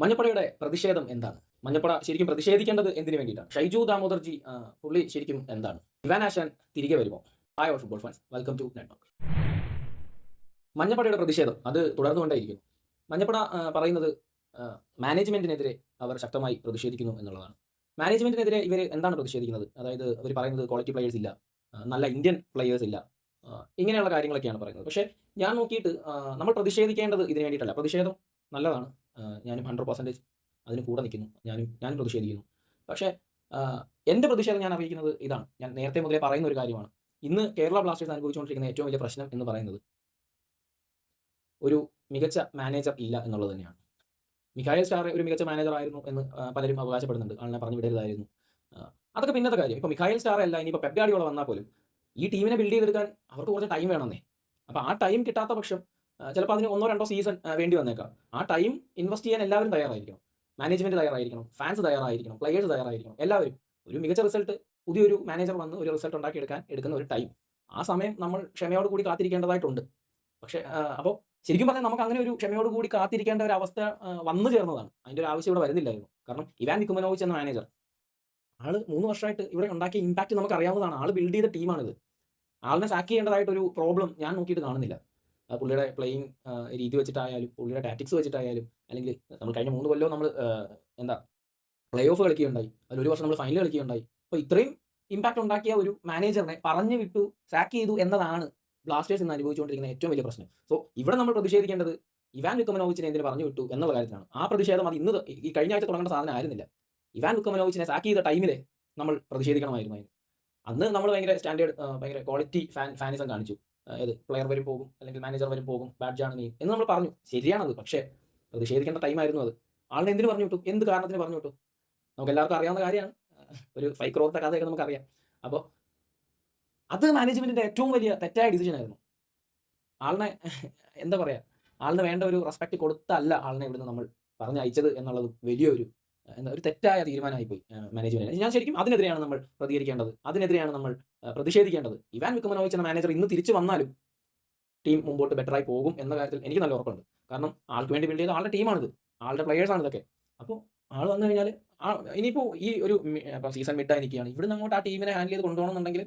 മഞ്ഞപ്പടയുടെ പ്രതിഷേധം എന്താണ്? മഞ്ഞപ്പട ശരിക്കും പ്രതിഷേധിക്കേണ്ടത് എന്തിനു വേണ്ടിയിട്ടാണ്? ഷൈജു ദാമോദർജി പുള്ളി ശരിക്കും എന്താണ്? ഇവാൻ ആശാൻ തിരികെ വരുമോ? Hi all football fans welcome to network മഞ്ഞപ്പടയുടെ പ്രതിഷേധം അത് തുടർന്നുകൊണ്ടേയിരിക്കുന്നു. മഞ്ഞപ്പട പറയുന്നത് മാനേജ്മെന്റിനെതിരെ അവർ ശക്തമായി പ്രതിഷേധിക്കുന്നു എന്നുള്ളതാണ്. മാനേജ്മെന്റിനെതിരെ ഇവർ എന്താണ് പ്രതിഷേധിക്കുന്നത്? അതായത് അവർ പറയുന്നത് ക്വാളിറ്റി പ്ലെയേഴ്സ് ഇല്ല നല്ല ഇന്ത്യൻ പ്ലെയേഴ്സ് ഇല്ല ഇങ്ങനെയുള്ള കാര്യങ്ങളൊക്കെയാണ് പറയുന്നത്. പക്ഷേ ഞാൻ നോക്കിയിട്ട് നമ്മൾ പ്രതിഷേധിക്കേണ്ടത് ഇതിനു വേണ്ടിയിട്ടല്ല. പ്രതിഷേധം നല്ലതാണ്. ഞാനും ഹൺഡ്രഡ് പെർസെന്റേജ് അതിന് കൂടെ നിൽക്കുന്നു. ഞാനും ഞാനും പ്രതിഷേധിക്കുന്നു പക്ഷേ എന്റെ പ്രതിഷേധം ഞാൻ അറിയിക്കുന്നത് ഇതാണ്. ഞാൻ നേരത്തെ മുതലേ പറയുന്ന ഒരു കാര്യമാണ്. ഇന്ന് കേരള ബ്ലാസ്റ്റേഴ്സ് അനുഭവിച്ചുകൊണ്ടിരിക്കുന്ന ഏറ്റവും വലിയ പ്രശ്നം എന്ന് പറയുന്നത് ഒരു മികച്ച മാനേജർ ഇല്ല എന്നുള്ളത് തന്നെയാണ്. മിഖായൽ സ്റ്റാർ ഒരു മികച്ച മാനേജർ ആയിരുന്നു എന്ന് പലരും അവകാശപ്പെടുന്നുണ്ട്. ആളിനെ പറഞ്ഞു വിടരുതായിരുന്നു. അതൊക്കെ പിന്നത്തെ കാര്യം. ഇപ്പോൾ മിഖായൽ സ്റ്റാർ അല്ല ഇനിയിപ്പോൾ പെപ്ഗാഡിയോള വന്നാൽ പോലും ഈ ടീമിനെ ബിൽഡ് ചെയ്തെടുക്കാൻ അവർക്ക് കുറച്ച് ടൈം വേണമെന്നേ. അപ്പോൾ ആ ടൈം കിട്ടാത്ത പക്ഷം ചിലപ്പോൾ അതിന് ഒന്നോ രണ്ടോ സീസൺ വേണ്ടി വന്നേക്കാം. ആ ടൈം ഇൻവെസ്റ്റ് ചെയ്യാൻ എല്ലാവരും തയ്യാറായിരിക്കണം. മാനേജ്മെന്റ് തയ്യാറായിരിക്കണം. ഫാൻസ് തയ്യാറായിരിക്കണം. പ്ലെയേഴ്സ് തയ്യാറായിരിക്കണം. എല്ലാവരും. ഒരു മികച്ച റിസൾട്ട് പുതിയൊരു മാനേജർ വന്ന് ഒരു റിസൾട്ട് ഉണ്ടാക്കിയെടുക്കാൻ എടുക്കുന്ന ഒരു ടൈം ആ സമയം നമ്മൾ ക്ഷമയോട് കൂടി കാത്തിരിക്കേണ്ടതായിട്ടുണ്ട്. പക്ഷേ അപ്പോൾ ശരിക്കും പറഞ്ഞാൽ നമുക്ക് അങ്ങനെ ഒരു ക്ഷമയോട് കൂടി കാത്തിരിക്കേണ്ട ഒരു അവസ്ഥ വന്നു ചേർന്നതാണ്. അതിന്റെ ഒരു ആവശ്യം ഇവിടെ വരുന്നില്ലായിരുന്നു. കാരണം ഇവാൻ വിക്കുമനോവിച്ച് എന്ന മാനേജർ ആൾ മൂന്ന് വർഷമായിട്ട് ഇവിടെ ഉണ്ടാക്കിയ ഇമ്പാക്ട് നമുക്ക് അറിയാവുന്നതാണ് ആൾ ബിൽഡ് ചെയ്ത ടീമാണിത് ആളിനെ സാക്ക് ചെയ്യേണ്ടതായിട്ടൊരു പ്രോബ്ലം ഞാൻ നോക്കിയിട്ട് കാണുന്നില്ല. പുള്ളിയുടെ പ്ലേയിങ് രീതി വെച്ചിട്ടായാലും പുള്ളിയുടെ ടാറ്റിക്സ് വെച്ചിട്ടായാലും അല്ലെങ്കിൽ നമ്മൾ കഴിഞ്ഞ മൂന്ന് കൊല്ലവും നമ്മൾ എന്താ പ്ലേ ഓഫ് കളിക്കുകയുണ്ടായി. അതിൽ ഒരു വർഷം നമ്മൾ ഫൈനൽ കളിക്കുകയുണ്ടായി. അപ്പോൾ ഇത്രയും ഇമ്പാക്ട് ഉണ്ടാക്കിയ ഒരു മാനേജറിനെ പറഞ്ഞു വിട്ടു സാക്ക് ചെയ്തു എന്നതാണ് ബ്ലാസ്റ്റേഴ്സ് ഇന്ന് അനുഭവിച്ചുകൊണ്ടിരിക്കുന്ന ഏറ്റവും വലിയ പ്രശ്നം. സോ ഇവിടെ നമ്മൾ പ്രതിഷേധിക്കേണ്ടത് ഇവാൻ വിക്കമനോവിച്ചിനെ എന്തിനു പറഞ്ഞു വിട്ടു എന്നുള്ള കാര്യത്തിലാണ്. ആ പ്രതിഷേധം അത് ഇന്ന് ഈ കഴിഞ്ഞ ആഴ്ച തുടങ്ങേണ്ട സാധനം ആയിരുന്നില്ല. ഇവാൻ വിക്കമനോവിച്ചിനെ സാക്ക് ചെയ്ത ടൈമിലെ നമ്മൾ പ്രതിഷേധിക്കണമായിരുന്നു അതിന്. അന്ന് നമ്മൾ ഭയങ്കര സ്റ്റാൻഡേർഡ് ഭയങ്കര ക്വാളിറ്റി ഫാൻ ഫാനിസം കാണിച്ചു. അതായത് പ്ലെയർ വരും പോകും അല്ലെങ്കിൽ മാനേജർ വരും പോകും ബാഡ്ജാണ് നീ എന്ന് നമ്മൾ പറഞ്ഞു. ശരിയാണത്. പക്ഷേ പ്രതിഷേധിക്കേണ്ട ടൈമായിരുന്നു അത്. ആളുടെ എന്തിനു പറഞ്ഞു വിട്ടു? എന്ത് കാരണത്തിന് പറഞ്ഞു വിട്ടു? നമുക്ക് എല്ലാവർക്കും അറിയാവുന്ന കാര്യമാണ്. ഒരു ഫൈവ് ക്രോറിന്റെ കഥയൊക്കെ നമുക്കറിയാം. അപ്പോൾ അത് മാനേജ്മെന്റിന്റെ ഏറ്റവും വലിയ തെറ്റായ ഡിസിഷൻ ആയിരുന്നു. ആളിനെ എന്താ പറയാ? ആളിന് വേണ്ട ഒരു റെസ്പെക്ട് കൊടുത്തല്ല ആളിനെ ഇവിടുന്ന് നമ്മൾ പറഞ്ഞയച്ചത് എന്നുള്ളത് വലിയൊരു എന്താ ഒരു തെറ്റായ തീരുമാനമായിപ്പോയി മാനേജ്മെന്റ് ഞാൻ ശരിക്കും അതിനെതിരെയാണ് നമ്മൾ പ്രതികരിക്കേണ്ടത്. അതിനെതിരെയാണ് നമ്മൾ പ്രതിഷേധിക്കേണ്ടത്. ഇവാൻ വിക്കുമനോവിച്ച് എന്ന മാനേജർ ഇന്ന് തിരിച്ചു വന്നാലും ടീം മുമ്പോട്ട് ബെറ്ററായി പോകും എന്ന കാര്യത്തിൽ എനിക്ക് നല്ല ഉറപ്പുണ്ട്. കാരണം ആൾക്ക് വേണ്ടി ബിൽഡ് ചെയ്ത ആളുടെ ടീമാണിത് ആളുടെ പ്ലെയേഴ്സാണ് ഇതൊക്കെ. അപ്പോൾ ആൾ വന്നു കഴിഞ്ഞാൽ ഇനിയിപ്പോൾ ഈ ഒരു സീസൺ മിഡായി നിൽക്കുകയാണ്. ഇവിടുന്ന് അങ്ങോട്ട് ആ ടീമിനെ ഹാൻഡിൽ ചെയ്ത് കൊണ്ടുപോകണമെന്നുണ്ടെങ്കിൽ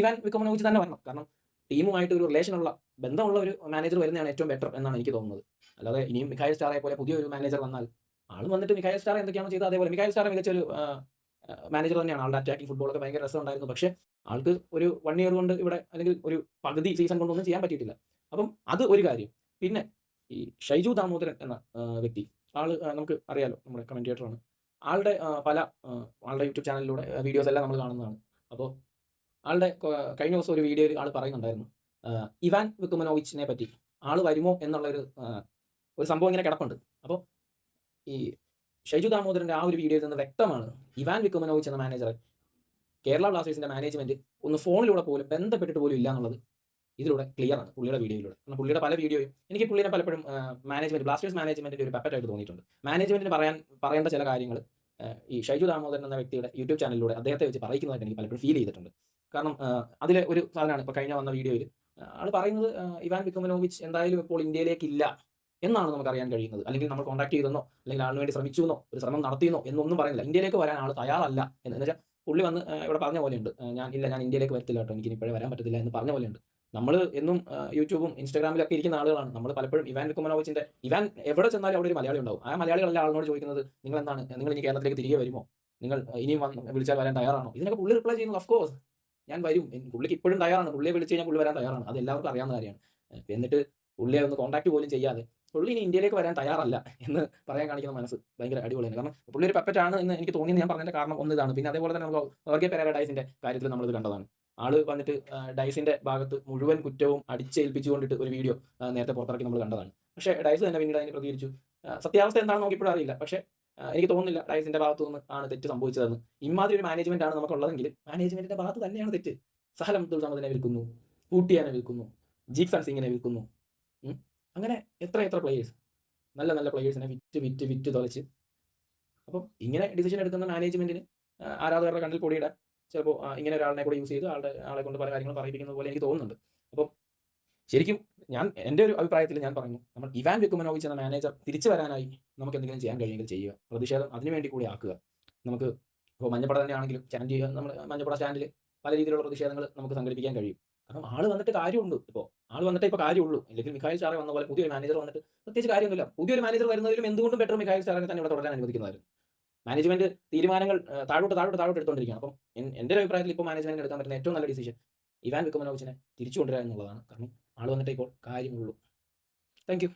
ഇവാൻ വിക്കമനോവിച്ച് തന്നെ വരണം. കാരണം ടീമുമായിട്ട് ഒരു റിലേഷൻ ഉള്ള ബന്ധമുള്ള ഒരു മാനേജർ വരുന്നതാണ് ഏറ്റവും ബെറ്റർ എന്നാണ് എനിക്ക് തോന്നുന്നത്. അല്ലാതെ ഇനിയും മിഖായ സ്റ്റാറെ പോലെ പുതിയൊരു മാനേജർ വന്നാൽ ആൾ വന്നിട്ട് മിഖായൽ സ്റ്റാർ എന്തൊക്കെയാണ് ചെയ്തത് അതേപോലെ. മിഖായൽ സ്റ്റാർ മികച്ച ഒരു മാനേജർ തന്നെയാണ്. ആളുടെ അറ്റാക്കിംഗ് ഫുട്ബോളൊക്കെ ഭയങ്കര രസമുണ്ടായിരുന്നു. പക്ഷേ ആൾക്ക് ഒരു വൺ ഇയർ കൊണ്ട് ഇവിടെ അല്ലെങ്കിൽ ഒരു പകുതി സീസൺ കൊണ്ടൊന്നും ചെയ്യാൻ പറ്റിയിട്ടില്ല. അപ്പം അത് ഒരു കാര്യം. പിന്നെ ഈ ഷൈജു ദാമോദരൻ എന്ന വ്യക്തി ആൾ നമുക്ക് അറിയാലോ നമ്മുടെ കമന്റേറ്ററാണ് ആളുടെ പല ആളുടെ യൂട്യൂബ് ചാനലിലൂടെ വീഡിയോസ് എല്ലാം നമ്മൾ കാണുന്നതാണ്. അപ്പോൾ ആളുടെ കഴിഞ്ഞ ദിവസം ഒരു വീഡിയോയിൽ ആൾ പറയുന്നുണ്ടായിരുന്നു. ഇവാൻ വിക്കുമനോവിച്ചിനെ പറ്റി. ആൾ വരുമോ എന്നുള്ള ഒരു ഒരു സംഭവം ഇങ്ങനെ കിടപ്പുണ്ട്. അപ്പോൾ ഈ ഷൈജു ദാമോദരന്റെ ആ ഒരു വീഡിയോയിൽ നിന്ന് വ്യക്തമാണ്. ഇവാൻ വിക്കുമനോവിച്ച് എന്ന മാനേജറെ കേരള ബ്ലാസ്റ്റേഴ്സിന്റെ മാനേജ്മെന്റ് ഒന്ന് ഫോണിലൂടെ പോലും ബന്ധപ്പെട്ടിട്ട് പോലും ഇല്ല എന്നുള്ളത് ഇതിലൂടെ ക്ലിയർ ആണ് പുള്ളിയുടെ വീഡിയോയിലൂടെ കാരണം പുള്ളിയുടെ പല വീഡിയോയും എനിക്ക് പുള്ളിനെ പലപ്പോഴും മാനേജ്മെന്റ് ബ്ലാസ്റ്റേഴ്സ് മാനേജ്മെന്റിന്റെ ഒരു പെപ്പറ്റായിട്ട് തോന്നിയിട്ടുണ്ട്. മാനേജ്മെന്റിന് പറയാൻ പറയേണ്ട ചില കാര്യങ്ങൾ ഈ ഷൈജു ദാമോദരൻ എന്ന വ്യക്തിയുടെ യൂട്യൂബ് ചാനലിലൂടെ അദ്ദേഹത്തെ വെച്ച് പറയുന്നതായിട്ട് എനിക്ക് പലപ്പോഴും ഫീൽ ചെയ്തിട്ടുണ്ട്. കാരണം അതിലെ ഒരു സാധനമാണ് ഇപ്പോൾ കഴിഞ്ഞ വന്ന വീഡിയോയിൽ ആൾ പറയുന്നത് ഇവാൻ വിക്കുമനോവിച്ച് എന്തായാലും ഇപ്പോൾ ഇന്ത്യയിലേക്ക് ഇല്ല എന്നാണ് നമുക്ക് അറിയാൻ കഴിയുന്നത്. അല്ലെങ്കിൽ നമ്മൾ കോൺടാക്ട് ചെയ്തെന്നോ അല്ലെങ്കിൽ ആളിന് വേണ്ടി ശ്രമിച്ചു എന്നോ ഒരു ശ്രമം നടത്തിയെന്നോ എന്നൊന്നും പറയുന്നില്ല. ഇന്ത്യയിലേക്ക് വരാൻ ആൾ തയ്യാറല്ല എന്ന്. വെച്ചാൽ പുള്ളി വന്ന് ഇവിടെ പറഞ്ഞ പോലെയുണ്ട്. ഞാൻ ഇല്ല ഞാൻ ഇന്ത്യയിലേക്ക് വരത്തില്ല കേട്ടോ. എനിക്ക് ഇപ്പോഴേ വരാൻ പറ്റത്തില്ല എന്ന് പറഞ്ഞ പോലെയുണ്ട്. നമ്മൾ എന്നും യൂട്യൂബും ഇൻസ്റ്റാഗ്രാമിലൊക്കെ ഇരിക്കുന്ന ആളുകളാണ്. നമ്മൾ പലപ്പോഴും ഇവാൻ വിക്കുമനോവിച്ചിന്റെ ഇവാൻ എവിടെ ചെന്നാലും അവിടെ ഒരു മലയാളി ഉണ്ടാവും. ആ മലയാളികളല്ല ആളിനോട് ചോദിക്കുന്നത്? നിങ്ങൾ എന്താണ് നിങ്ങൾ ഇനി കേരളത്തിലേക്ക് തിരികെ വരുമോ? നിങ്ങൾ ഇനിയും വിളിച്ചാൽ വരാൻ തയ്യാറാണോ? ഇതിനൊക്കെ പുള്ളി റിപ്ലൈ ചെയ്യുന്നത് ഓഫ് കോഴ്സ് ഞാൻ വരും. പുള്ളിക്ക് ഇപ്പോഴും തയ്യാറാണ്. പുള്ളിയെ വിളിച്ച് കഴിഞ്ഞാൽ പുള്ളി വരാൻ തയ്യാറാണ്. അത് എല്ലാവർക്കും അറിയാവുന്ന കാര്യമാണ്. എന്നിട്ട് പുള്ളിയെ ഒന്ന് കോൺടാക്ട് പോലും ചെയ്യാതെ പുള്ളി ഇനി ഇന്ത്യയിലേക്ക് വരാൻ തയ്യാറല്ല എന്ന് പറയാൻ കാണിക്കുന്ന മനസ്സ് ഭയങ്കര അടിപൊളിയാണ്. കാരണം പുള്ളി ഒരു പെപ്പറ്റ് ആണ് എന്ന് എനിക്ക് തോന്നിയത് ഞാൻ പറഞ്ഞതിന്റെ കാരണം ഒന്ന് ഇതാണ്. പിന്നെ അതേപോലെ തന്നെ നമുക്ക് ഓർഗെ പെരേര ഡൈസിന്റെ കാര്യത്തിൽ നമ്മളിത് കണ്ടതാണ്. ആൾ വന്നിട്ട് ഡൈസിന്റെ ഭാഗത്ത് മുഴുവൻ കുറ്റവും അടിച്ചേൽപ്പിച്ചുകൊണ്ടിട്ട് ഒരു വീഡിയോ നേരത്തെ പുറത്തിറക്കി നമ്മൾ കണ്ടതാണ്. പക്ഷേ ഡൈസ് തന്നെ പിന്നീട് അതിന് പ്രതികരിച്ചു. സത്യാവസ്ഥ എന്താണെന്ന് നോക്കിയപ്പോഴും അറിയില്ല. പക്ഷേ എനിക്ക് തോന്നുന്നില്ല ഡൈസിന്റെ ഭാഗത്തു നിന്ന് ആണ് തെറ്റ് സംഭവിച്ചതെന്ന്. ഇമാതിരി ഒരു മാനേജ്മെന്റ് ആണ് നമുക്കുള്ളതെങ്കിൽ മാനേജ്മെന്റിന്റെ ഭാഗത്ത് തന്നെയാണ് തെറ്റ്. സഹലം അബ്ദുൾ സമദിനെ വിൽക്കുന്നു കൂട്ടിയാനെ വിൽക്കുന്നു ജീക്സൺ സിംഗിനെ വിൽക്കുന്നു. അങ്ങനെ എത്ര എത്ര പ്ലേയേഴ്സ് നല്ല നല്ല പ്ലേയേഴ്സിനെ വിറ്റ് വിറ്റ് വിറ്റ് തുലച്ച് അപ്പം ഇങ്ങനെ ഡിസിഷൻ എടുക്കുന്ന മാനേജ്മെന്റിന് ആരാധകരുടെ കണ്ണിൽ പൊടിയിടാൻ ചിലപ്പോൾ ഇങ്ങനെ ഒരാളിനെ കൂടെ യൂസ് ചെയ്ത് ആളുടെ ആളെ കൊണ്ട് പല കാര്യങ്ങളും പറയിപ്പിക്കുന്നത് പോലെ എനിക്ക് തോന്നുന്നുണ്ട്. അപ്പം ശരിക്കും ഞാൻ എന്റെ ഒരു അഭിപ്രായത്തിൽ ഞാൻ പറഞ്ഞു നമ്മൾ ഇവാൻ വെക്കുമനോവിച്ച് എന്ന മാനേജർ തിരിച്ചു വരാനായി നമുക്ക് എന്തെങ്കിലും ചെയ്യാൻ കഴിയുമെങ്കിൽ ചെയ്യുക. പ്രതിഷേധം അതിനുവേണ്ടി കൂടി ആക്കുക. നമുക്ക് ഇപ്പോൾ മഞ്ഞപ്പട തന്നെയാണെങ്കിലും സ്റ്റാൻഡ് ചെയ്യുക നമ്മൾ മഞ്ഞപ്പട സ്റ്റാൻഡിൽ പല രീതിയിലുള്ള പ്രതിഷേധങ്ങൾ നമുക്ക് സംഘടിപ്പിക്കാൻ കഴിയും. കാരണം ആൾ വന്നിട്ട് കാര്യമുണ്ട് ഇപ്പോൾ ആൾ വന്നിട്ട് ഇപ്പോൾ കാര്യമുള്ളൂ. അല്ലെങ്കിൽ മിഖായിൽ സാറേ വന്ന പോലെ പുതിയൊരു മാനേജർ വന്നിട്ട് പ്രത്യേകിച്ച് കാര്യമൊന്നുമില്ല. പുതിയൊരു മാനേജർ വരുന്നതിലും എന്തുകൊണ്ടും ബെറ്റർ മിഖായിൽ സാറിനെ തന്നെ ഇവിടെ തുടരാൻ അനുവദിക്കുന്നതായിരുന്നു. മാനേജ്മെന്റ് തീരുമാനങ്ങൾ താഴോട്ട് താഴോട്ട് താഴോട്ട് എടുത്തുകൊണ്ടിരിക്കുകയാണ് അപ്പം എന്റെ അഭിപ്രായത്തിൽ ഇപ്പോൾ മാനേജ്മെന്റ് എടുക്കാൻ പറ്റുന്ന ഏറ്റവും നല്ല ഡിസിഷൻ ഇവാൻ വിക്കുമനോവിച്ചിനെ തിരിച്ചു കൊണ്ടുവരിക എന്നുള്ളതാണ്. കാരണം ആൾ വന്നിട്ട് ഇപ്പോൾ കാര്യമുള്ളൂ. താങ്ക്